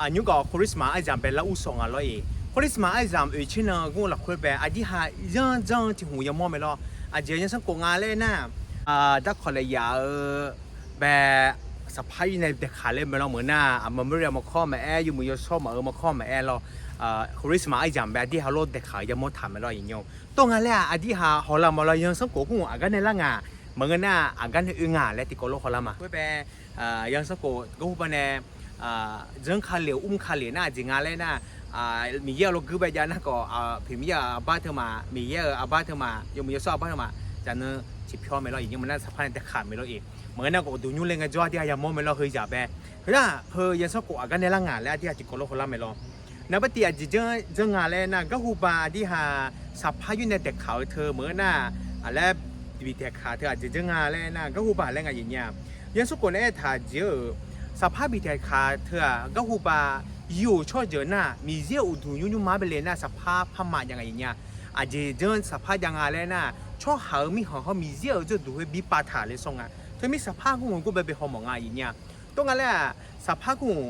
อายุก็คริสมาไอจามเป็นละอุสองอะลอยคริสมาไอจามเอชินะกูหลักคุยไปอดีหาย่างจังที่หูยมอไม่รออาเจียยังสังกงาเลยนะอ่าดักขอเลยยาเออแบบสะพายในเด็กขาเล่นไปเราเหมือนหน้าอะมันไม่เรียมาข้อมาแออยู่มือยชอบมาเออมาข้อมาแอเราอ่าคริสมาไอจามแบบที่ฮาโลเด็กขายมอถามไม่รออย่างเงี้ยต้องอะไรอะอดีหาฮอลามาเรายังสังกงอะกันในละงาเมื่อหน้าอะกันในอึงอ่และติโกโลฮอลามาคุยไปอ่ายังสังกงกูไปในะก็อ่าพิมพ์ยอะอาบ้าเธอมามีเยอะอาบ้าเธอมายังมีเยอะชอบบ้าเธอมาจากนั้นจิบพอไม่รออย่างเงี้ยมันน่าสะพานแต่ขาดไม่รออีกเหมือนนั่นก็ดูยุ่งเล่นกันจ้าที่ยามอไม่รอเคยจับแบคือน่ะเพอยังสกุอากันในละงงานแล้วที่อาจิโกโลคนละไม่รอนับตีอาจจะเจอเจองานแล้วนะก็ฮูบาที่หาสัพพายุในเด็กเขาเธอเหมือนน่ะอะไรบีเด็กขาเธออาจจะเจองานแล้วนะก็ฮูบาแล้วไงอย่างเงี้ยยังสกุเนี่ยถ้าเจอ สัพพบีเด็กขาเธอก็ฮูบาอยู่ช่วยเจอหน้ามีเยอะอุดยุ่งยุ่งมาไปเลยนะสัพพพม่ายังไงอย่างเงี้ยอาจจะเจอสัพพยังไงแล้วนะช่วยหามีของเขามีเยอจะดูให้บีปาถาเลยส่งอะเธอมีสภาพของกูแบบเป็นหอมงอย่างเงี้ยตรงนั้นแหละสภาพของ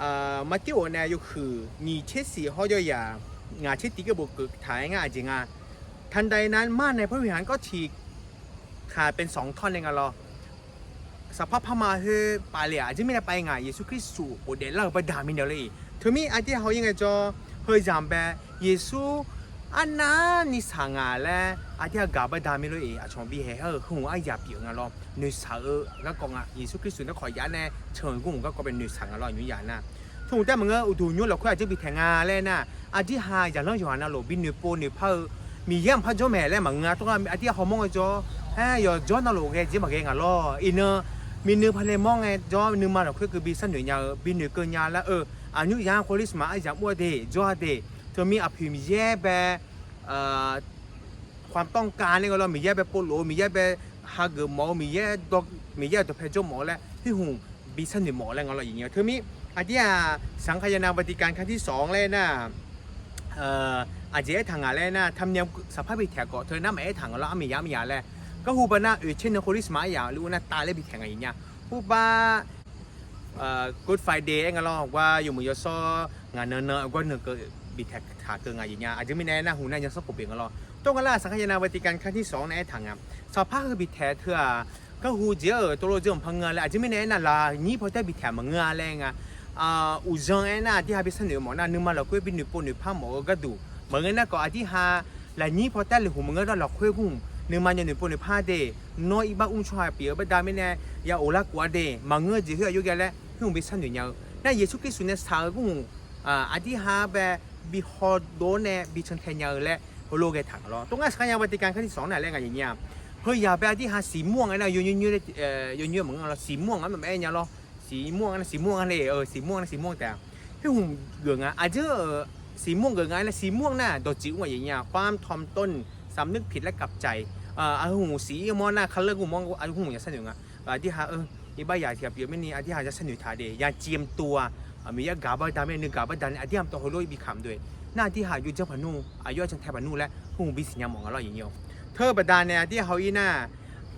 อ่ามาที่วันนี้ก็คือมีเชสีเขาจะอย่างงาเชตีก็บอกเกิดถ่ายงาจริงอะทันใดนั้นมาในพระวิหารก็ฉีกขาดเป็นสองท่อนเองอะหรอ สภาพพมาคือปาเลียจะไม่ได้ไปไงเยซูคริสต์โอเดลเราไปดามินเดียวเลยถึงมีไอเดียเขายังไงจอเฮยจำไปเยซูอันนั้นนิสังาแล้วไอเดียกาบไปดามินเลยอะชงบีเฮ้เออหัวไอหยาบอยู่งั้นหรอเนื้อสาวก็กองอะเยซูคริสต์สู่นขอยันแน่เชิญกุ้งก็เป็นเนื้อสังาหรออยู่อย่างน่ะถูกแต่มื่ออุดูยุ่งเราคุอาจจะไปแทงงาแล้วนะอาที่หาอย่างเรื่องอยู่นน่ะหลบินเนื้อปูเนื้อเผามีเยี่ยมพันจ้าแม่แล้วมึงอะต้องอาที่เขามองไอ้จอเฮ้ยอย่าจ้อนน่ะหลแกจิ้มมาแกงั้นหรออินเนอร์ มีนึงพันเลมองไงจอนึงมาหรอกคือบีสันหนึ่งยาบีหนึ่งเกินยาแล้วเอออายุยาโคลิสมาอายาอ้วนเดจอเดเธอมีอภิมีแย่แบบเอ่อความต้องการเนี่ยเรามีแย่แบบโปโลมีแย่แบบฮาเกอร์หมอมีแย่ดอกมีแย่ตัวเพจหมอแล้วที่หูบีสันหนึ่งหมอแล้วเราอย่างเงี้ยเธอมีอาจจะสังขยานาปฏิการครั้งที่สองเลยนะเอ่ออาจจะทางอะไรนะทำเนียมสภาพบิดแถกเกาะเธอหน้าหมายทางเราอามียามียาแล้ว ก็ฮูบานะเอเช่นโคริสมาอย่าหรือว่าตาเล่บิแทงอะไรอย่างเงี้ยฮูบาเอ่อ good friday เองก็ลองว่าอยู่มือยซองานเนเนก็เนเก็บิแท็กขาเกินอะไรอย่างเงี้ยอาจจะไม่แน่นะหูน่าจะสักปเปลี่ยนก็ลองต้องกันละสังขยานาปฏิการครั้งที่สองในทางอะสภาพคือบิแท้เถอก็หูเจอตัวเราเจอพังเงินแล้วอาจจะไม่แน่นะล่ะนี่พอได้บิแท้มังเงินอะไรเงี้ยอ่าอุจงเอ็น่ะที่หาไปเสนอหมอน่ะนึกมาเราคุยเป็นหนึ่งปนหนึ่งพังหมอก็ดูเหมือนกันนะก็อาที่หาและนี่พอได้เลยหูมังเงินเราคุยหุ่ม นึมาอย่างหนึ่งปนหนึ่งพังเดน้อยอีบ้าอุ้งชายเปียบดาไม่แน่ยาโอลากว่าเดมังเงินจะเหืออยู่แกแล้วหุ่มไปเสนอเนี่ยนั่นเยซูคริสต์เนี่ยสาวกุ้งอ่าอาที่หาแบบบิฮอดโดเน่บิชนแทนยาและโลกแกถังราตรงนั้นสังยาวปฏิการครั้งที่สองน่ะแรงอย่างเงี้ยเฮ้ยอย่าไปที่หาสีม่วงไอ้น่ะยืนยืนยืนเอ่อยืนยืนเหมือนกันเราสีม่วงอันแบบไอ้เนี่ยเราสีม่วงอันสีม่วงอันเลยเออสีม่วงอันสีม่วงแต่พี่หุ่มเกืองอะอาจจะสีม่วงเกืองไงนะสีม่วงน่ะดอกจิ๋วอย่างเงี้ยความทอมต้น สำนึกผิดและกลับใจอ่ออาหุ่มสีมองหน้าคันเลิกหุ่มองอาหุ่มอย่าสนุกอะอาที่หาเออยี่บ้าอยากเทียบเยอะไม่นี่อาที่หาจะสนุกทาเดียอย่าเจียมตัวมียากาบดาไม่นึกกาบดันอาที่ทำตัวโลยบีคำด้วยหน้าที่หาอยู่เจ้าพนูอายุจังแทบพนูและหุ่มบีสัญญามองอะไรอย่างเงี้ยเธอบดานเนี่ยที่เขาอีน่า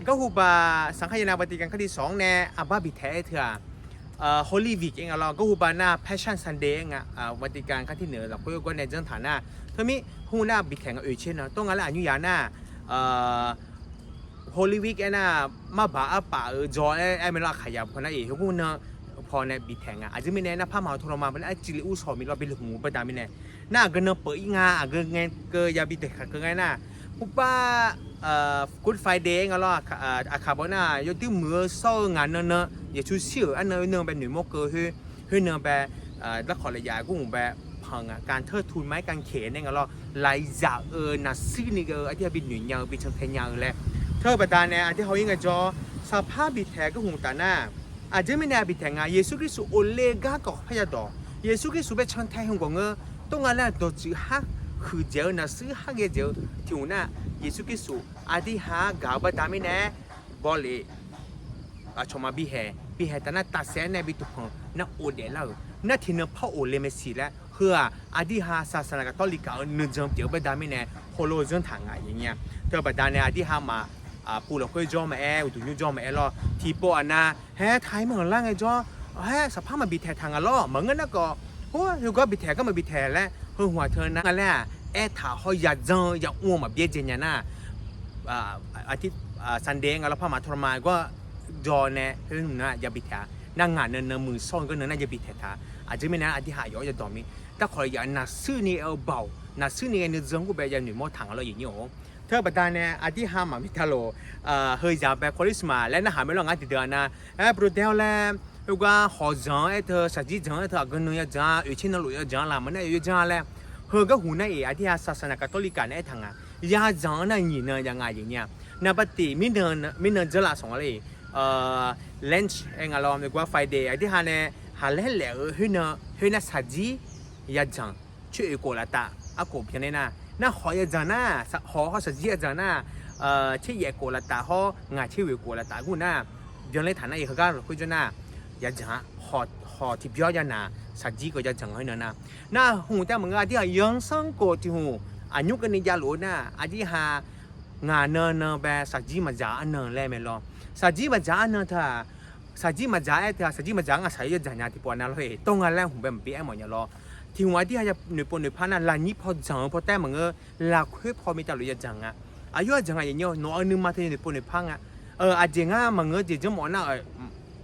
ก็ฮูบาสังขยานาปฏิกันครั้งที่สองแน่อาบ้าบิแท้เถอะเอ่อ Holy Week เองอะเราก็ฮูบาน้า Passion Sunday เองอะอ่าวันติการครั้งที่เหนือเราก็ยกว่าในเรื่องฐานะเธอมีฮูน้าบิแข่งเอเช่นนะต้องงั้นละอนุญาตหน้าเอ่อ Holy Week เองน่ะมาบ้าอาป่าเออจอเอเอไม่ละขยับคนนั้นเองฮูเนาพอในบิแข่งอะอาจจะไม่แน่นะพามาทรมานมันอาจจะอู้สอมีเราเป็นหมูประดาไม่แน่หน้าก็เนาะเปิดอีงาอะก็ไงก็อย่าบิแต่ก็ไงน่ะ ปุป้าเอ่อ Good Friday งะล่ะอ่าอาคาบน่ะยที่มือเศร้างานเนอะเนอะอย่าชูเชื่ออันเนอะเนอะเป็นหนึ่งโมกเกอร์คือคือเนอะแบบอ่อแล้วขอระยะกูแบบพังอะการเทิดทูนไม้กางเขนเนี่ยงะล่ะลายจากเออน่ะซี่นี่ก็ไอ้ที่เป็นหนึ่งยาวเป็นเชิงแทนยาวแหละเธอประดานเนี่ยอันที่เขายังไงจอสภาพบิดแท้ก็หูตาหน้าอาจจะไม่แน่บิดแท้งาเยซูคริสต์โอเลกาก็พยาดอเยซูคริสต์เป็นเชิงแทนของเงอตรงนั้นแหละตัวจือฮัก คือเจ้านะซื้อหางเจ้าที่น่ะเยซูคริสต์อาดีหากาบตามินะบอกเลยอาชมาบีเฮบีเฮตานะตัดเสนบิตุพงนะโอเดล่านะที่นะพ่อโอเลเมสีละวเพื่ออาดีหาศาสนากาตอลิกาหนึ่งจอมเดียวบดามินะโฮโลจนทางไงอย่างเงี้ยเธอบดานะอาดีหามาอาปูเราก็จอมแออุตุนิจอมแอลอทีโปอันนะเฮไทยเมืองล่างไงจอเฮสภาพมาบีแททางอะล่อเหมือนงั้นนะก็โอ้ยก็บีแทก็มาบีแทแล้ว เฮ้หัวเธอนะแหละแอถ่าหอยยาเจอยาอ้วมแบบเบี้ยเจนยาน่าอาทิตย์ซันเดย์แล้พ่อมาทรมานก็ยอแน่เรื่องนั้นยาบิดแถนั่งงานเนินมือซ่อนก็เนินน่าจะบิดแถาอาจจะไม่นะอาทิตย์หายอยจะดอมีถ้าขออย่าหนักซื่อนี่เอาเบานักซื่อนี่เนื้อเจงกูแบบยัหนุ่มมอถังอะไรอย่างนี้โอเธอบัดเนี่ยอธิห้ามามิทาโลเฮยยาแบบคริสมาและน่าหาไม่ลองงานติดเดือนนะเออโปรเดลแล้ว 如果好长一头，实际长一头，跟侬要长，而且侬路要长，那么呢要长嘞。和个湖南也底下啥啥那个道理干那一趟啊，也长那人呢，也爱人呀。那不地闽南呢，闽南这拉上嘞，呃，lunch 哎个咯，那个 Friday 哎底下呢，还来来去呢，去那实际也长，去过了哒，啊，过偏的呢，那好也长呢，好好实际也长呢，呃，去也过了哒，好，俺去也过了哒，我呢，原来谈那以后个会着呢。 ยา야장아 허허 디벼야나 사지고 야장 하이나나나น대뭔가 어디야 영상고 디후 아뉴가니 야로나 아디하 나나나 배 사지 맞아 안나 레멜로 사지 맞아 안나타 사지 맞아 에타 사지 맞아 가 사이 야장야 디포나 로에 동안 랑 홍뱀 비에 뭐냐 로 ที่ะซาจีมาจ้างั้นสายจะว่ายนาที่อาอะไรหูแบบนุ่ยปนหนุ่ยพันน่ะลานี้พอจังพอแต่เมื่อลาคุยพอมีแต่ลุยจังอะอายุจังอะอย่งเงี้ยน้องนึงมาที่หนุ่ยปนหนุ่ยพังอะเอออาจจะง่ายเมือเออเจะหมอหน้าเออ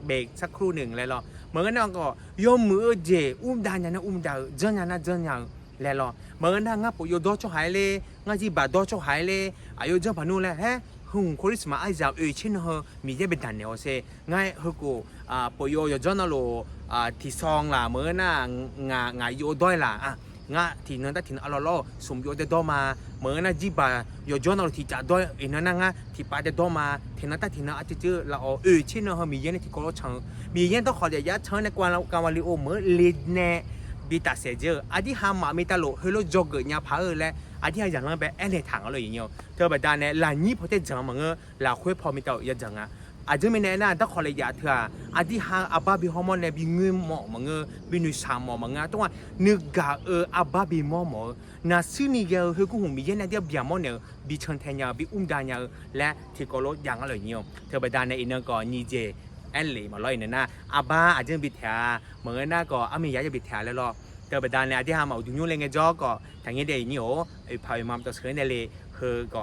เบรกสักครู่หนึ่งเลยหรอเหมือนกันนั่นก็ยมมือเจอุ้มดานานะอุ้มดาเจนยานะเจนยาแล้วล่ะเหมือนกันนั่นงับอยู่ดอชหายเลยงัจีบาดอชหายเลยอายุเจ้าพนุเลยเฮ้หุ่นคริสมาไอ้เจ้าเอชินเหรอมีเยอะเป็นดันเนี่ยเซง่ายเฮกูอ่าปอยอยู่จนน่ะโลอ่าที่ซองล่ะเหมือนน่ะงางายู่ด้วยล่ะอะ งาที่นั่นแต่ทีนั่นเราสมยู่แต่ดอมาเหมือนนะจีบาอยู่จนน่ะที่จะด้วยอีนั่นน่ะที่ปาแต่ดอมาทีนั่นแต่ทีนั่นอาจจะเจอเราเออชินเหรอมีเยอะที่ก็เราชังมีเย็นต้องขอเดียยะเชิญในกวนกวนวาลิโอเมื่อลีเนบีตาเซเจออดีหามาไมีตาโลเฮโลจอกเกญาพาเออและอดีหาอย่างนั้นไปแอนในถังอะไรอย่างเงี้ยเธอแบบดานเนี่ยหลานี้พอได้จังมั้งเออหลาคุยพอมีตาอย่าจังอะอาจจะไม่ตลยยาเถอะอดีหาอาบาบีฮอร์โมนเนี่ยบีเงินหมอมั งเออบีนุสามหมอมังเออต้องว่านึกกาเอออาบาบีหมอหมอนาซึนี่เกเฮกูหงมีเย็นเนี่ยเดียวบีหมอเนี่ยบีชิญแทนยาบีอุ้มดานยาและที่ก็ลดอย่างอะไรอย่างเงี้ยเธอแบบดานเนี่ยอินเนอร์ก็นี่เจแอนเลยมาลอยเนี่ยนะอาบ้าอาจจะบิดแถเหมือนน่าก็อามียจะบิดแถแล้วหรอแต่ประดานเนี่ยที่หามาอุดยุ่งเลยไงจอก็ทางนี้เดี๋ยวนี้โอ้ไอ้พายมามตัวเสือเนี่ยเลยเฮอก็